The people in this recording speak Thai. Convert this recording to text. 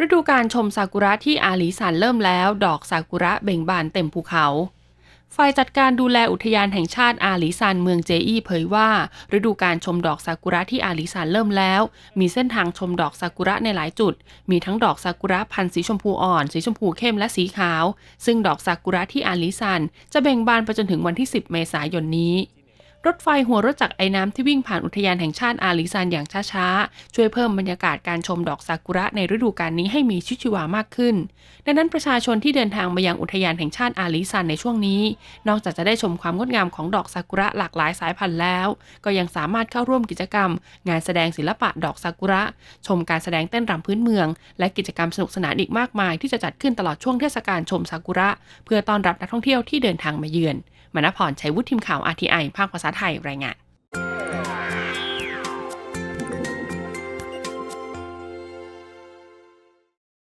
ฤดูการชมซากุระที่อาลีซันเริ่มแล้ว ดอกซากุระเบ่งบานเต็มภูเขา ฝ่ายจัดการดูแลอุทยานแห่งชาติอาลีซันเมืองเจอีเผยว่า ฤดูการชมดอกซากุระที่อาลีซันเริ่มแล้ว มีเส้นทางชมดอกซากุระในหลายจุด มีทั้งดอกซากุระพันธุ์สีชมพูอ่อน สีชมพูเข้มและสีขาว ซึ่งดอกซากุระที่อาลีซันจะเบ่งบานไปจนถึงวันที่ 10 เมษายนนี้ รถไฟหัวรถจักรไอ้น้ำที่วิ่งผ่านอุทยานแห่งชาติอาลีซันอย่างช้าๆ ช่วยเพิ่มบรรยากาศการชมดอกซากุระในฤดูกาลนี้ให้มีชีวิตชีวามากขึ้น ดังนั้นประชาชนที่เดินทางมายังอุทยานแห่งชาติอาลีซันในช่วงนี้ นอกจากจะได้ชมความงดงามของดอกซากุระหลากหลายสายพันธุ์แล้ว ก็ยังสามารถเข้าร่วมกิจกรรม งานแสดงศิลปะดอกซากุระ ชมการแสดงเต้นรำพื้นเมือง และกิจกรรมสนุกสนานอีกมากมายที่จะจัดขึ้นตลอดช่วงเทศกาลชมซากุระ เพื่อต้อนรับนักท่องเที่ยวที่เดินทางมาเยือนมณพรชัยวุฒิทีมข่าว RTI ภาคภาษาไทยรายงาน